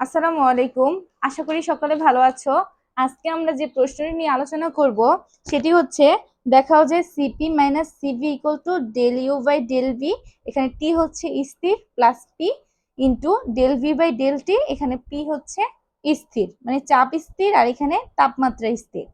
আসসালামু আলাইকুম। আশা করি সকলে ভালো আছো। আজকে আমরা যে প্রশ্নটি নিয়ে আলোচনা করব, সেটি হচ্ছে, দেখাও যে CP minus CV equal to del U by del V এখানে টি হচ্ছে স্থির plus P into del V by del T এখানে পি হচ্ছে স্থির মানে চাপ স্থির আর এখানে তাপমাত্রা স্থির।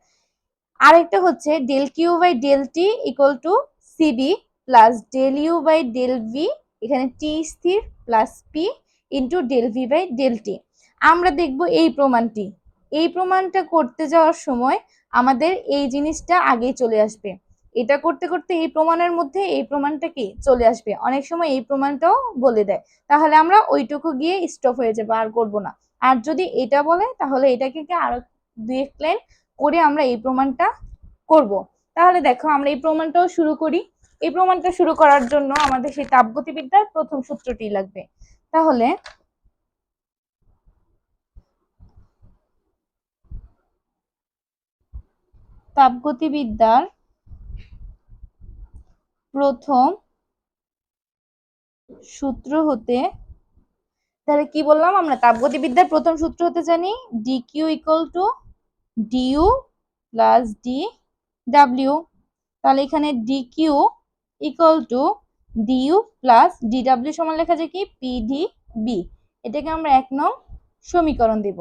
আরেকটা হচ্ছে del Q by del T equal to CB plus del U by del V এখানে টি স্থির plus P into del V by del T আমরা দেখব এই প্রমাণটি। এই প্রমাণটা করতে যাওয়ার সময় আমাদের এই জিনিসটা আগেই চলে আসবে। এটা করতে করতে এই প্রমাণের মধ্যে এই প্রমাণটা কি? চলে আসবে। অনেক সময় এই প্রমাণটাও বলে দেয়। তাহলে আমরা ওইটুকু গিয়ে স্টপ হয়ে যাব, আর করব না। আর যদি এটা বলে, তাহলে এটাকে আরও দুই এক লাইন করে আমরা এই প্রমাণটা করব। তাহলে দেখো, আমরা এই প্রমাণটাও শুরু করি। এই প্রমাণটা শুরু করার জন্য আমাদের সেই তাপগতিবিদ্যার প্রথম সূত্রটি লাগবে। তাহলে তাপগতিবিদ্যার প্রথম সূত্র হতে, তাহলে কি বললাম আমরা? তাপগতিবিদ্যার প্রথম সূত্র হতে জানি D Q equal to DU plus D W তাহলে এখানে D Q equal to DU plus DW সমান লেখা যায় কি? পিডি বি এটাকে আমরা এক নং সমীকরণ দেব।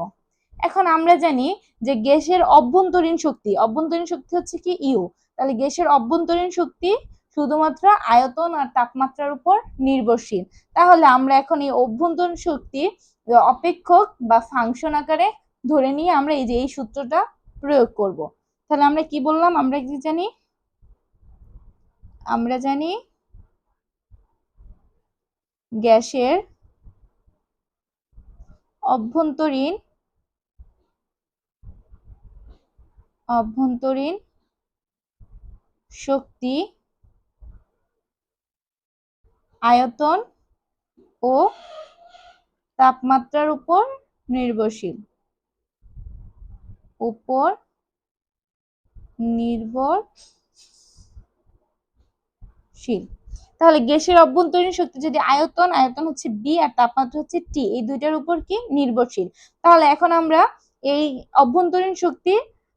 এখন আমরা জানি যে গ্যাসের অভ্যন্তরীণ শক্তি অভ্যন্তরীণ শক্তি হচ্ছে কি? ইউ। তাহলে গ্যাসের অভ্যন্তরীণ শক্তি শুধুমাত্র আয়তন আর তাপমাত্রার উপর নির্ভরশীল। তাহলে আমরা এখন এই অভ্যন্তরীণ শক্তি অপেক্ষক বা ফাংশন আকারে ধরে নিয়ে আমরা এই যে এই সূত্রটা প্রয়োগ করব। তাহলে আমরা কি বললাম? আমরা কি জানি? আমরা জানি গ্যাসের অভ্যন্তরীণ অভ্যন্তরীণ শক্তি, আয়তন ও তাপমাত্রার উপর নির্ভরশীল। উপর নির্ভরশীল। তাহলে গ্যাসের অভ্যন্তরীণ শক্তি যদি আয়তন আয়তন হচ্ছে বি আর তাপমাত্রা হচ্ছে টি এই দুইটার উপর কি? নির্ভরশীল। তাহলে এখন আমরা এই অভ্যন্তরীণ শক্তি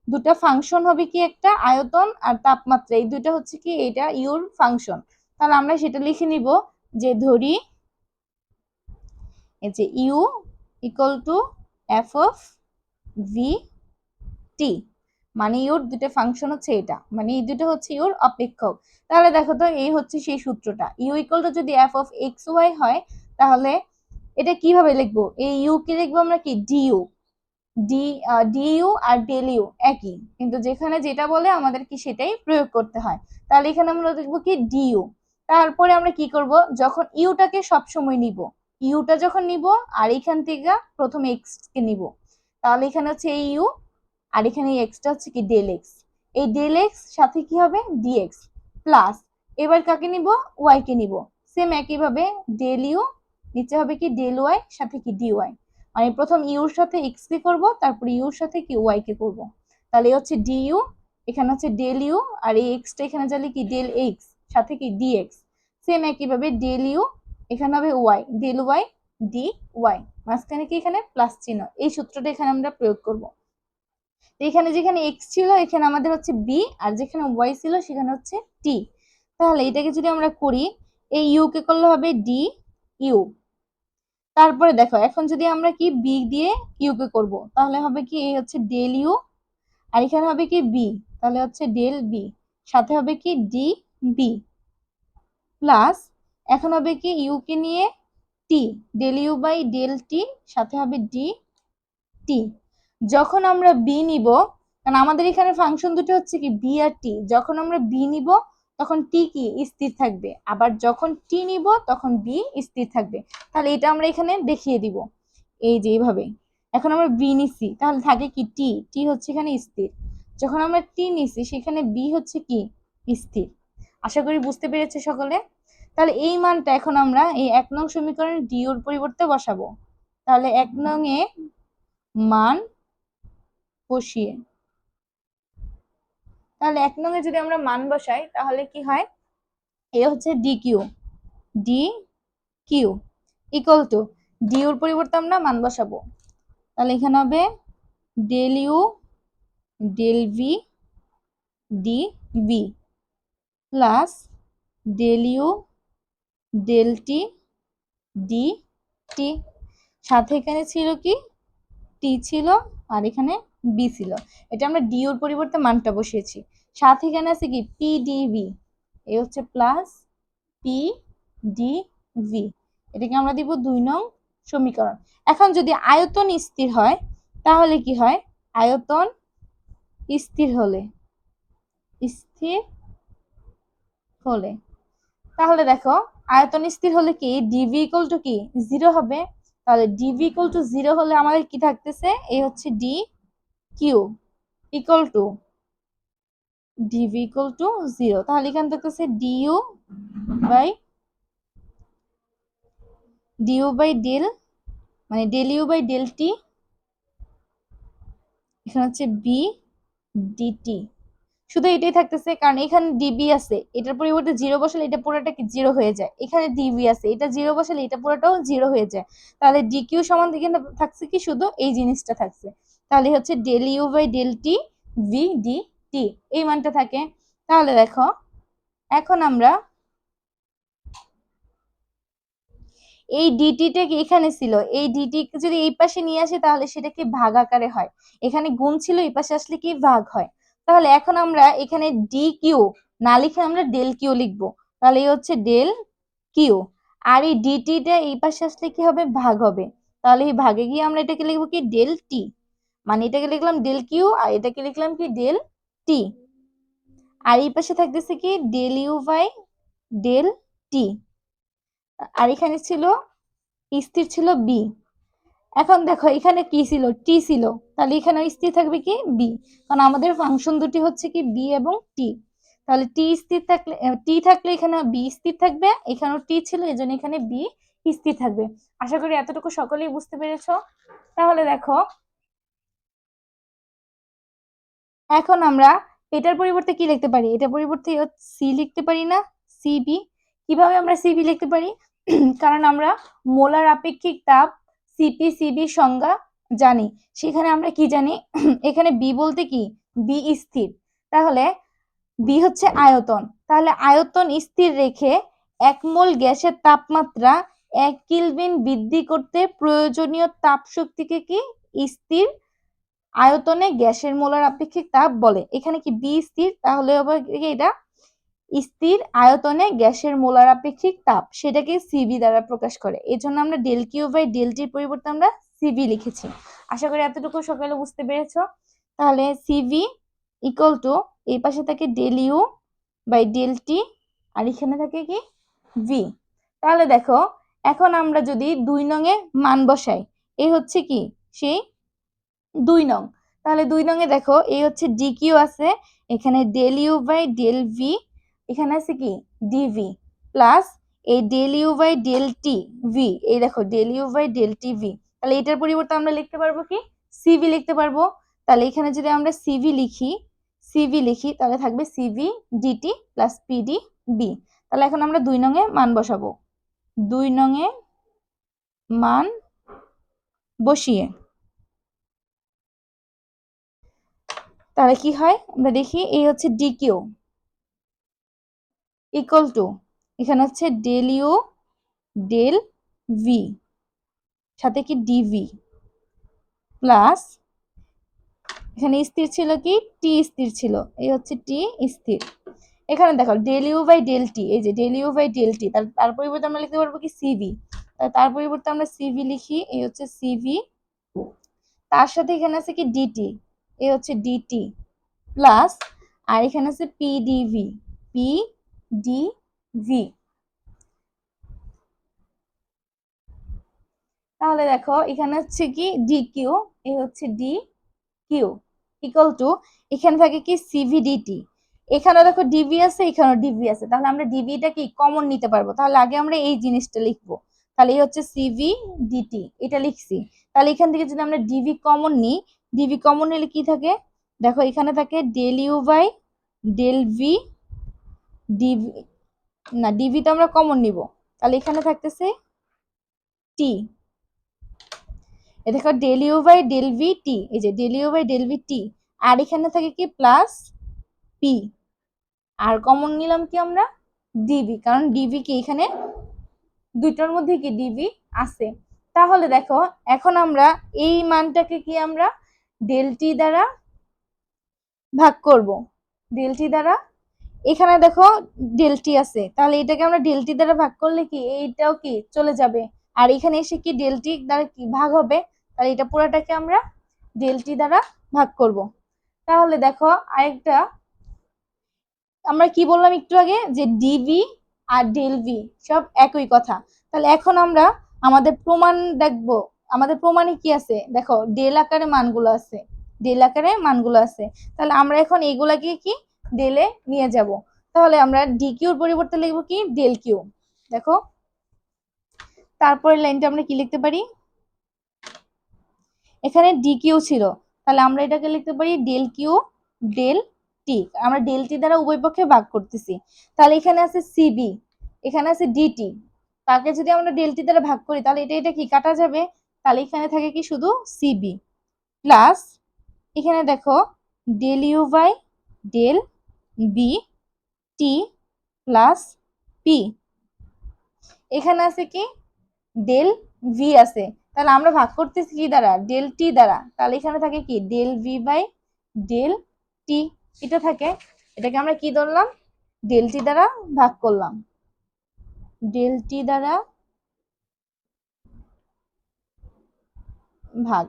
দুটা ফাংশন হবে কি একটা? আয়তন আর তাপমাত্রা। এই দুইটা হচ্ছে কি এটা ইউর ফাংশন তাহলে আমরা সেটা লিখে নিব যে ধরি এই যে U equal to F of V T মানে ইউর দুটো ফাংশন হচ্ছে এটা। মানে এই দুটো হচ্ছে ইউর অপেক্ষক। তাহলে দেখো তো এই হচ্ছে সেই সূত্রটা। ইউ ইকুয়াল টু যদি এফ অফ এক্স ওয়াই হয়, তাহলে এটা কীভাবে লিখব? এই ইউ কে লিখব আমরা কি? ডিইউ ডি ডিইউ আর ডেল ইউ একই। কিন্তু যেখানে যেটা বলে আমাদের কি সেটাই প্রয়োগ করতে হয়। তাহলে এখানে আমরা দেখব কি ডিইউ তারপরে আমরা কি করব? যখন ইউটাকে সবসময় নিব ইউটা যখন নিব আর এখান থেকে প্রথম এক্স কে নিব, তাহলে এখানে হচ্ছে ইউ আর এখানে এই এক্সটা হচ্ছে কি ডেল এক্স এই ডেল এক্স সাথে কি হবে? ডিএক্স প্লাস এবার কাকে নিব? ওয়াই কে নিব। সেম একইভাবে ডেল ইউ নিচে হবে কি ডেল ওয়াই সাথে কি ডি ওয়াই মানে প্রথম ইউর সাথে এক্স কে করব, তারপর ইউর সাথে কি ওয়াই কে করব। তাহলে হচ্ছে ডি ইউ এখানে হচ্ছে ডেল ইউ আর এই এক্সটা এখানে যালে কি ডেল এক্স সাথে কি ডি এক্স সেম একইভাবে ডেল ইউ এখানে হবে Y del Y D Y মাঝখানে কি এখানে? প্লাস চিহ্ন। এই সূত্রটা এখানে আমরা প্রয়োগ করব। এখানে যেখানে এক্স ছিল, এখানে আমাদের হচ্ছে বি আর যেখানে ওয়াই ছিল, সেখানে হচ্ছে টি তাহলে এটাকে যদি আমরা করি, এই ইউ কে করলে হবে ডি ইউ তারপরে দেখো, এখন যদি আমরা কি বি দিয়ে ইউ কে করব, তাহলে হবে কি, এই হচ্ছে ডেল ইউ আর এখানে হবে কি বি তাহলে হচ্ছে ডেল বি সাথে হবে কি ডি বি প্লাস এখন হবে কি ইউ কে নিয়ে T del U by del T সাথে হবে ডি টি যখন আমরা বি নিব, কারণ আমাদের এখানে ফাংশন দুটো হচ্ছে কি বি আর টি যখন আমরা বি নিব তখন টি কি স্থির থাকবে? আবার যখন টি নিব, তখন বি স্থির থাকবে। তাহলে এটা আমরা এখানে দেখিয়ে দিব। এই যে এইভাবে। এখন আমরা বি নিছি। তাহলে থাকে কি টি? টি হচ্ছে এখানে স্থির। যখন আমরা টি নিছি, সেখানে বি হচ্ছে কি? স্থির। আশা করি বুঝতে পেরেছে সকলে? তাহলে এই মানটা এখন আমরা এই এক নং সমীকরণে ডি ওর পরিবর্তে বসাবো। তাহলে এক নং এ মান বসিয়ে তাহলে এক নং এ যদি আমরা মান বসাই, তাহলে কি হয়? এ হচ্ছে D Q D Q equal to D ওর পরিবর্তে আমরা মান বসাবো। তাহলে এখানে হবে del U del V D V plus del U del T D T সাথে এখানে ছিল কি? টি ছিল আর এখানে বি ছিল। এটা আমরা ডিউর পরিবর্তে মানটা বসিয়েছি। সাথে এখানে আছে কি? পি ডি ভি এই হচ্ছে প্লাস পি ডি ভি এটাকে আমরা দিব দুই নং সমীকরণ। এখন যদি আয়তন স্থির হয়, তাহলে কি হয়? আয়তন স্থির হলে স্থির হলে। তাহলে দেখো, আয়তন স্থির হলে কি? ডিভি ইকুয়াল টু কি? জিরো হবে। তাহলে ডিভি ইকুয়াল টু জিরো হলে আমাদের কি থাকতেছে? এই হচ্ছে D Q equal to DV equal to zero তাহলে এখানে থাকতেছে DU by DU by del মানে del U by del T এখানে হচ্ছে বি ডিটি শুধু এটাই থাকতেছে, কারণ এখানে ডিবি আছে, এটার পরিবর্তে জিরো বসালে এটা পুরোটা কি জিরো হয়ে যায়। এখানে ডিবি আছে, এটা জিরো বসালে এটা পুরোটাও জিরো হয়ে যায়। তাহলে ডি কিউ সমান এখানে থাকছে কি শুধু এই জিনিসটা থাকছে। তাহলে হচ্ছে del U by del T V D T, এই মানটা থাকে। তাহলে দেখো, এখন আমরা এই ডিটিটা কি এখানে ছিল? এই ডিটি যদি এই পাশে নিয়ে আসে, তাহলে সেটা কি ভাগ আকারে হয়? এখানে গুণ ছিল, এই পাশে আসলে কি ভাগ হয়? তাহলে এখন আমরা এখানে ডি কিউ না লিখে আমরা ডেল কিউ লিখব। তাহলে এই হচ্ছে ডেল কিউ আর এই ডিটিটা এই পাশে আসলে কি হবে? ভাগ হবে। তাহলে এই ভাগে গিয়ে আমরা এটাকে লিখব কি? ডেল টি মানে এটাকে লিখলাম ডেল কিউ আর এটাকে লিখলাম কি? Del T. আর এই পাশে থাকতেছে কি del U by del T আর এখানে ছিল, স্থির ছিল বি এখন দেখো, এখানে কি ছিল? টি ছিল। তাহলে এখানে স্থির থাকবে কি? বি কারণ আমাদের ফাংশন দুটি হচ্ছে কি বি এবং টি তাহলে টি স্থির থাকলে টি থাকলে এখানে বি স্থির থাকবে, এখানেও টি ছিল এই জন্য এখানে বি স্থির থাকবে। আশা করি এতটুকু সকলেই বুঝতে পেরেছ। তাহলে দেখো এখন আমরা এটার পরিবর্তে কি লিখতে পারি? এটার পরিবর্তে সি লিখতে পারি না সিবি কীভাবে আমরা সিবি লিখতে পারি? কারণ আমরা মোলার আপেক্ষিক তাপ সিপি সিবি সংজ্ঞা জানি। সেখানে আমরা কি জানি? এখানে বি বলতে কি? বি স্থির। তাহলে বি হচ্ছে আয়তন। তাহলে আয়তন স্থির রেখে এক মোল গ্যাসের তাপমাত্রা এক কিলভিন বৃদ্ধি করতে প্রয়োজনীয় তাপ শক্তিকে কি? স্থির আয়তনে গ্যাসের মোলার আপেক্ষিক তাপ বলে। এখানে কি বি স্থির? তাহলে এটা? স্থির আয়তনে গ্যাসের মোলার আপেক্ষিক তাপ, সেটাকে সিবি দ্বারা প্রকাশ করে। এই জন্য আমরা ডেল কিউ বাই ডেল টির পরিবর্তে আমরা সিবি লিখেছি। আশা করি এতটুকু সকালে বুঝতে পেরেছ। তাহলে সিবি ইকুয়াল টু এই পাশে থাকে del U by del T আর এখানে থাকে কি ভি তাহলে দেখো, এখন আমরা যদি দুই নং এ মান বসাই এই হচ্ছে কি? সেই দুই নং। তাহলে দুই নং এ দেখো, এই হচ্ছে ডি কিউ আছে, এখানে del U by del V এখানে আছে কি? ডিভি প্লাস এই del U by del T V এই দেখো del U by del T V তাহলে এটার পরিবর্তে আমরা লিখতে পারব কি? সিভি লিখতে পারব। তাহলে এখানে যদি আমরা সিভি লিখি সিভি লিখি, তাহলে থাকবে CV DT plus PD B তাহলে এখন আমরা দুই নঙে মান বসাবো। দুই নঙে মান বসিয়ে। তাহলে কি হয়? আমরা দেখি এই হচ্ছে ডিকিউ ইকুয়াল টু এখানে হচ্ছে ডেল ইউ ডেল ভি সাথে কি ডিভি প্লাস এখানে স্থির ছিল কি? টি স্থির ছিল, এই হচ্ছে টি স্থির। এখানে দেখো del U by del T এই যে del U by del T তার পরিবর্তে আমরা লিখতে পারব কি? সিভি তার পরিবর্তে আমরা সিভি লিখি, এই হচ্ছে সিভি তার সাথে এখানে আছে কি ডিটি এই হচ্ছে ডিটি প্লাস আর এখানে আছে পিডিভি পি ডি ভি তাহলে দেখো, এখানে হচ্ছে কি ডি কিউ এই হচ্ছে ডি কিউ ইকুয়াল টু এখানে থাকে কি সিভিডিটি এখানে দেখো ডিভি আছে, এখানেও ডিভি আছে। তাহলে আমরা ডিভিটা কি কমন নিতে পারব? তাহলে আগে আমরা এই জিনিসটা লিখব। তাহলে এই হচ্ছে সিভি ডিটি এটা লিখছি। তাহলে এখান থেকে যদি আমরা ডিভি কমন নিই ডিভি কমন নিলে কি থাকে? দেখো, এখানে থাকে del U by del V DV না ডিভি তো আমরা কমন নিব। তাহলে এখানে থাকতেছে টি এ দেখো del U by del V T এই যে del U by del V T আর এখানে থাকে কি প্লাস পি আর কমন নিলাম কি আমরা? ডিভি কারণ ডিভি কি এখানে? দুইটার মধ্যে কি ডিভি আছে? তাহলে দেখো, এখন আমরা এই মানটাকে কি আমরা ডেলটি দ্বারা ভাগ করব। ডেলটি দ্বারা, এখানে দেখো ডেলটি আছে, তাহলে এটাকে আমরা ডেলটি দ্বারা ভাগ করলে কি, এইটাও কি চলে যাবে? আর এখানে এসে কি ডেলটি দ্বারা কি ভাগ হবে, তাহলে এটা পুরাটাকে আমরা ডেলটি দ্বারা ভাগ করব। তাহলে দেখো আরেকটা, আমরা কি বললাম একটু আগে যে ডিভি আর ডেলভি সব একই কথা। তাহলে এখন আমরা আমাদের প্রমাণ দেখব আমাদের প্রমাণে কি আছে? দেখো ডেল আকারে মানগুলো আছে। ডেল আকারে মানগুলো আছে। তাহলে আমরা এখন এইগুলাকে কি? ডেলে নিয়ে যাব। তাহলে আমরা ডি কিউর পরিবর্তে লিখব কি? ডেল কিউ দেখো তারপরে লাইনটা আমরা কি লিখতে পারি? এখানে ডি কিউ ছিল। তাহলে আমরা এটাকে লিখতে পারি ডেল কিউ ডেল টি আমরা ডেল টি দ্বারা উভয় পক্ষে ভাগ করতেছি। তাহলে এখানে আছে সিবি এখানে আছে ডিটি তাকে যদি আমরা ডেল টি দ্বারা ভাগ করি, তাহলে এটা এটা কি? কাটা যাবে? তাহলে এখানে থাকে কি শুধু সিবি প্লাস এখানে দেখো del U by del B T plus P এখানে আছে কি? ডেল ভি আছে। তাহলে আমরা ভাগ করতেছি কি দ্বারা? ডেল টি দ্বারা। তাহলে এখানে থাকে কি? Del v by del t এটা থাকে। এটাকে আমরা কি ধরলাম? ডেল টি দ্বারা ভাগ করলাম। ডেল টি দ্বারা ভাগ।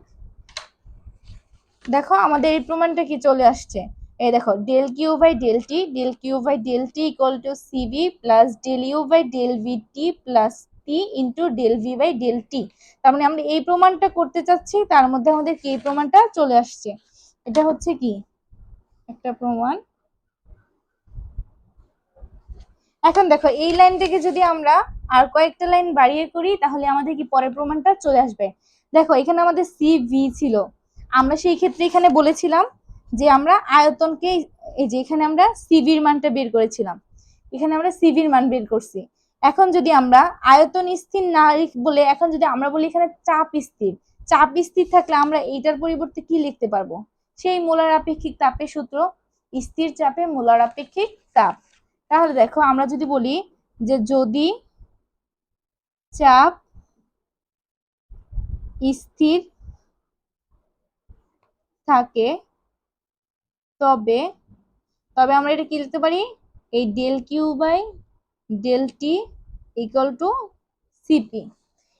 দেখো আমাদের এই প্রমাণটা কি চলে আসছে? এই দেখো del q by del t del q by del t equal to CV plus del u by del v t plus p into del v by del t তার মানে আমরা এই প্রমাণটা করতে চাচ্ছি, তার মধ্যে আমাদের কি প্রমাণটা চলে আসছে? এটা হচ্ছে কি? একটা প্রমাণ। এখন দেখো, এই লাইন থেকে যদি আমরা আর কয়েকটা লাইন বাড়িয়ে করি, তাহলে আমাদের কি পরের প্রমাণটা চলে আসবে? দেখো, এখানে আমাদের সি ভি ছিল। আমরা সেই ক্ষেত্রে এখানে বলেছিলাম যে আমরা আয়তনকে, এই যে এখানে আমরা সিভির মানটা বের করেছিলাম। এখানে আমরা সিভির মান বের করছি। এখন যদি আমরা আয়তন স্থির না বলে এখন যদি আমরা বলি এখানে চাপ স্থির চাপ স্থির থাকলে আমরা এইটার পরিবর্তে কি লিখতে পারব? সেই মোলার আপেক্ষিক তাপের সূত্র, স্থির চাপে মোলার আপেক্ষিক তাপ। তাহলে দেখো আমরা যদি বলি যে যদি চাপ স্থির থাকে, তবে তবে আমরা এটা কি লিখতে পারি? এই del q by del t equal to CP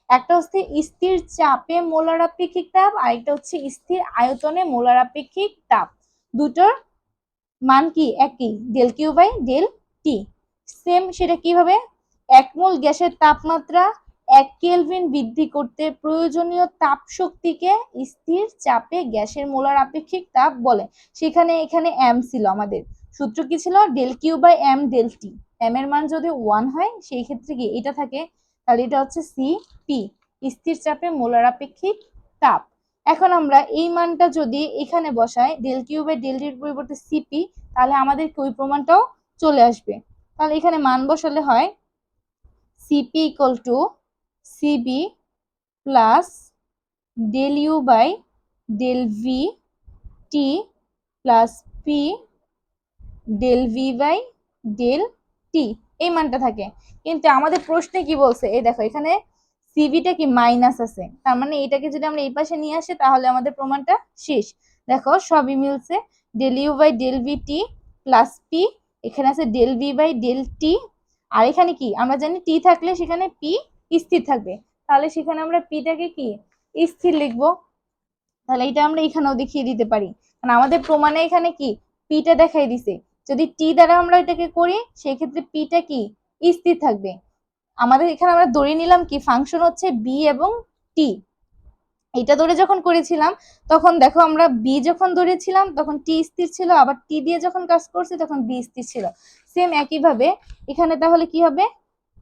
একটা হচ্ছে স্থির চাপে মোলার আপেক্ষিক তাপ, আরেকটা হচ্ছে স্থির আয়তনে মোলার আপেক্ষিক তাপ। দুটোর মান কি? একই। Del q by del t. Same সেটা কীভাবে? এক মোল গ্যাসের তাপমাত্রা এক কেলভিন বৃদ্ধি করতে প্রয়োজনীয় তাপ শক্তিকে স্থির চাপে গ্যাসের মোলার আপেক্ষিক তাপ বলে। সেখানে এখানে এম ছিল আমাদের। সূত্র কি ছিল? Del q by m del t m এর মান যদি ওয়ান হয়, সেই ক্ষেত্রে কি এটা থাকে? তাহলে এটা হচ্ছে সি পি স্থির চাপে মোলার আপেক্ষিক তাপ। এখন আমরা এই মানটা যদি এখানে বসাই ডেল কিউ বাই ডেল টির পরিবর্তে সিপি তাহলে আমাদের ওই প্রমাণটাও চলে আসবে। তাহলে এখানে মান বসালে হয় CP equal to CV plus del u by del v t plus p del v by del t এই মানটা থাকে। কিন্তু আমাদের প্রশ্নে কি বলছে? এই দেখো, এখানে সিভিটা কি মাইনাস আছে? তার মানে এটাকে যদি আমরা এই পাশে নিয়ে আসি, তাহলে আমাদের প্রমাণটা শেষ। দেখো, সবই মিলছে। Del u by del v t plus p এখানে আছে del v by del t আর এখানে কি? আমরা জানি টি থাকলে সেখানে পি স্থির থাকবে। তাহলে সেখানে আমরা পিটাকে কি? স্থির লিখব। তাহলে এটা আমরা এখানেও দেখিয়ে দিতে পারি। কারণ আমাদের প্রমাণে এখানে কি? পিটা দেখাই দিছে। যদি টি দ্বারা আমরা এটাকে করি সেই ক্ষেত্রে পিটা কি? স্থির থাকবে। আমাদের এখানে আমরা ধরে নিলাম কি? ফাংশন হচ্ছে বি এবং টি এটা ধরে যখন করেছিলাম, তখন দেখো আমরা বি যখন ধরেছিলাম, তখন টি স্থির ছিল, আবার টি দিয়ে যখন কাজ করছি, তখন বি স্থির ছিল। সেম একইভাবে, এখানে তাহলে কি হবে?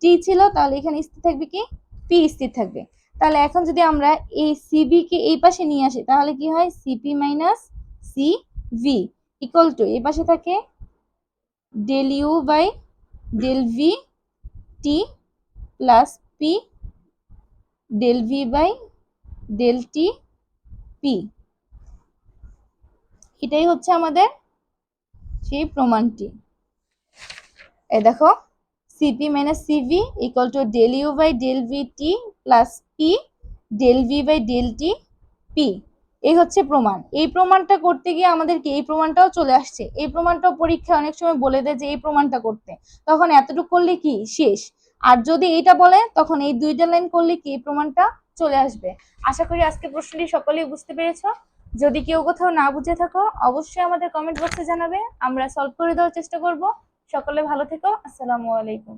টি ছিল, তাহলে এখানে স্থির থাকবে কি? পি স্থির থাকবে। তাহলে এখন যদি আমরা এই সিবি কে এই পাশে নিয়ে আসি, তাহলে কি হয়? CP minus C V equal to এই পাশে থাকে del u by del v t plus p del v by del t p এটাই হচ্ছে আমাদের সেই প্রমাণটি। এই দেখো CP minus CV equal to del u by del v t plus p del v by del t p এই হচ্ছে প্রমাণ। এই প্রমাণটা করতে গিয়ে আমাদেরকে এই প্রমাণটাও চলে আসছে। এই প্রমাণটাও পরীক্ষা অনেক সময় বলে দেয় যে এই প্রমাণটা করতে। তখন এতটুকু করলে কি? শেষ। আর যদি এইটা বলে, তখন এই দুইটা লাইন করলে কি এই প্রমাণটা? চলে আসবে। আশা করি আজকে প্রশ্নটি সকলেই বুঝতে পেরেছ। যদি কেউ কোথাও না বুঝে থাকো, অবশ্যই আমাদের কমেন্ট বক্সে জানাবে। আমরা সলভ করে দেওয়ার চেষ্টা করব। সকলে ভালো থেকো। আসসালামু আলাইকুম।